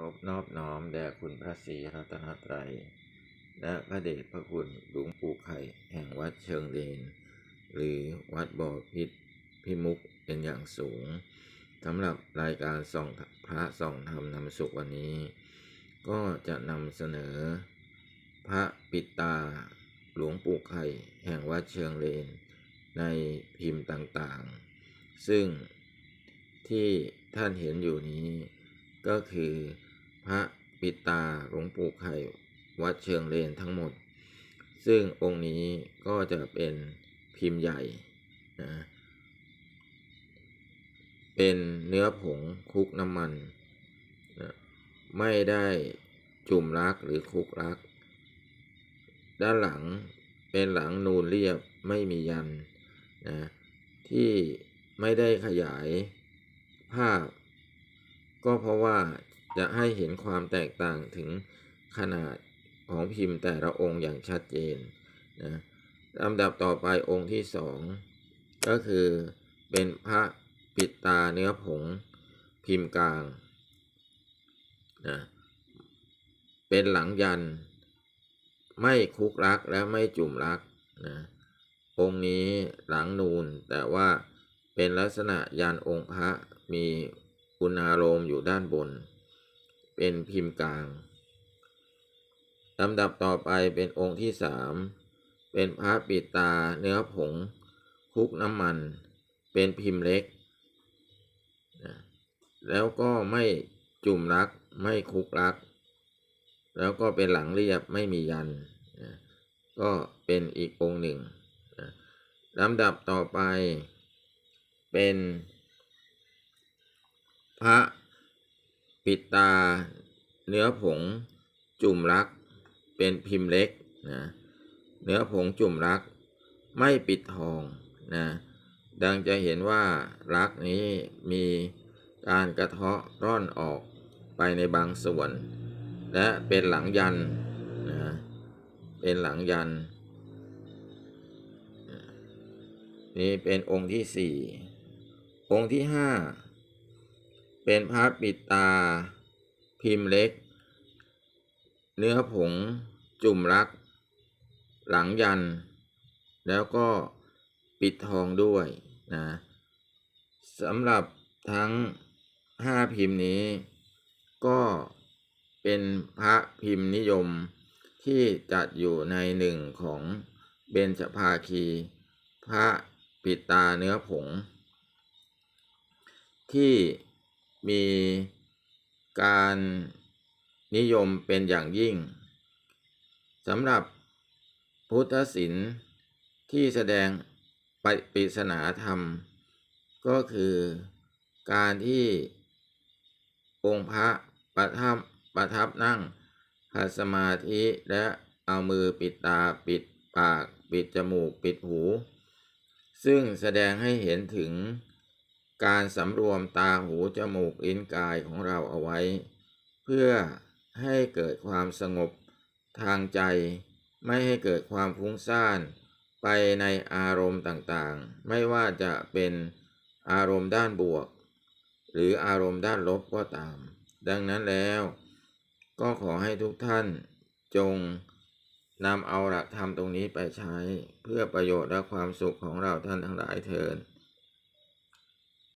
รบนอบน้อมแด่คุณพระศรีรัตนตรัย และพระเดชพระคุณหลวงปู่ไข่แห่งวัดเชิงเลน หรือวัดบ่อพิษพิมุกเป็นอย่างสูงสำหรับรายการส่องพระส่องธรรมนำสุขวันนี้ ก็จะนำเสนอ พระปิตาหลวงปู่ไข่แห่งวัดเชิงเลน ในพิมพ์ต่างๆ ซึ่งที่ท่านเห็นอยู่นี้ก็คือ พระปิตาหลวงปู่ไข่วัดเชิงเลนทั้งหมด ซึ่งองค์นี้ก็จะเป็นพิมพ์ใหญ่นะเป็นเนื้อผงคลุกน้ำมันนะไม่ได้จุ่มรักหรือคลุกรัก ด้านหลังเป็นหลังนูนเรียบไม่มียันนะที่ไม่ได้ขยายภาพ ก็เพราะว่า จะให้เห็นความแตกต่างถึงขนาดของพิมพ์แต่ละองค์อย่างชัดเจนนะลำดับต่อไปองค์ที่สองก็คือเป็นพระปิดตาเนื้อผงพิมพ์กลางนะเป็นหลังยัน ไม่คุกรักและไม่จุ่มรักนะองค์นี้หลังนูนแต่ว่าเป็นลักษณะยันองค์พระมีอุณาโลมอยู่ด้านบน เป็นพิมพ์กลางลำดับต่อไปเป็นองค์ที่สามเป็นพระปิดตาเนื้อผงคลุกน้ำมัน เป็นพิมพ์เล็กนะแล้วก็ไม่จุ่มรักไม่คุกรัก แล้วก็เป็นหลังเรียบไม่มียันนะก็เป็นอีกองค์หนึ่งนะลำดับต่อไปเป็น พระ ปิดตาเนื้อผงจุ่มรัก เป็นพิมพ์เล็กนะเนื้อผงจุ่มรัก ไม่ปิดทองนะดังจะเห็นว่ารักนี้มีการกระเทาะร่อนออกไปในบางส่วน และเป็นหลังยันนะเป็นหลังยัน นี่เป็นองค์ที่สี่องค์ที่ห้า เป็นพระปิดตา พิมพ์เล็ก เนื้อผง จุ่มรัก หลังยัน แล้วก็ปิดทองด้วยนะสำหรับทั้งห้าพิมพ์นี้ ก็เป็นพระพิมพ์นิยมที่จัดอยู่ในหนึ่งของเบญจภาคี พระปิดตาเนื้อผง ที่ มีการนิยมเป็นอย่างยิ่งสำหรับพุทธศิลป์ที่แสดงปปริศนาธรรม ก็คือการที่องค์พระประทับประทับนั่งขัดสมาธิและเอามือปิดตาปิดปาก ปิดจมูก ปิดหู ซึ่งแสดงให้เห็นถึง การสำรวมตาหูจมูกลิ้นกายของเราเอาไว้ เพื่อให้เกิดความสงบทางใจ ไม่ให้เกิดความฟุ้งซ่านไปในอารมณ์ต่างๆ ไม่ว่าจะเป็นอารมณ์ด้านบวก หรืออารมณ์ด้านลบก็ตาม ดังนั้นแล้ว ก็ขอให้ทุกท่านจงนำเอาหลักธรรมตรงนี้ไปใช้ เพื่อประโยชน์และความสุขของเราท่านทั้งหลายเถิด